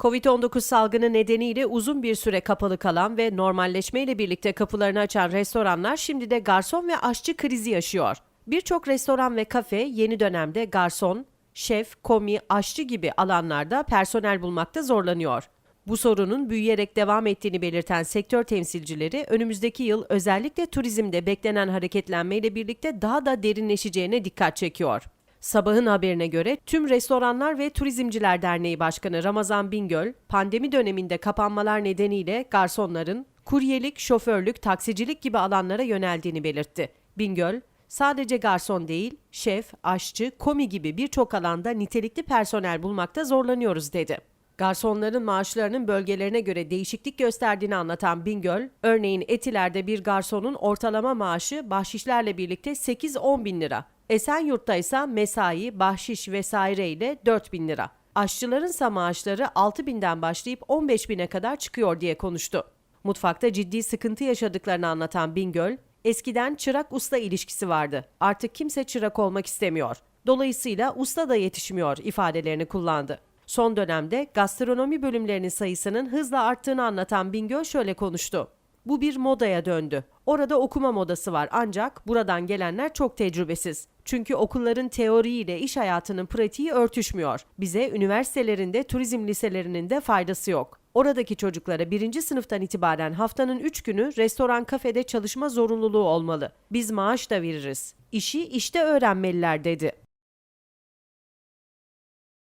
Covid-19 salgını nedeniyle uzun bir süre kapalı kalan ve normalleşmeyle birlikte kapılarını açan restoranlar şimdi de garson ve aşçı krizi yaşıyor. Birçok restoran ve kafe yeni dönemde garson, şef, komi, aşçı gibi alanlarda personel bulmakta zorlanıyor. Bu sorunun büyüyerek devam ettiğini belirten sektör temsilcileri önümüzdeki yıl özellikle turizmde beklenen hareketlenmeyle birlikte daha da derinleşeceğine dikkat çekiyor. Sabahın haberine göre tüm Restoranlar ve Turizmciler Derneği Başkanı Ramazan Bingöl, pandemi döneminde kapanmalar nedeniyle garsonların kuryelik, şoförlük, taksicilik gibi alanlara yöneldiğini belirtti. Bingöl, sadece garson değil, şef, aşçı, komi gibi birçok alanda nitelikli personel bulmakta zorlanıyoruz dedi. Garsonların maaşlarının bölgelerine göre değişiklik gösterdiğini anlatan Bingöl, örneğin Etiler'de bir garsonun ortalama maaşı bahşişlerle birlikte 8-10 bin lira. Esenyurt'ta ise mesai, bahşiş vesaire ile 4 bin lira. Aşçıların ise maaşları 6 binden başlayıp 15 bine kadar çıkıyor diye konuştu. Mutfakta ciddi sıkıntı yaşadıklarını anlatan Bingöl, eskiden çırak usta ilişkisi vardı. Artık kimse çırak olmak istemiyor. Dolayısıyla usta da yetişmiyor ifadelerini kullandı. Son dönemde gastronomi bölümlerinin sayısının hızla arttığını anlatan Bingöl şöyle konuştu. Bu bir modaya döndü. Orada okuma modası var ancak buradan gelenler çok tecrübesiz. Çünkü okulların teoriyle iş hayatının pratiği örtüşmüyor. Bize üniversitelerinde, turizm liselerinin de faydası yok. Oradaki çocuklara birinci sınıftan itibaren haftanın üç günü restoran kafede çalışma zorunluluğu olmalı. Biz maaş da veririz. İşi işte öğrenmeliler dedi.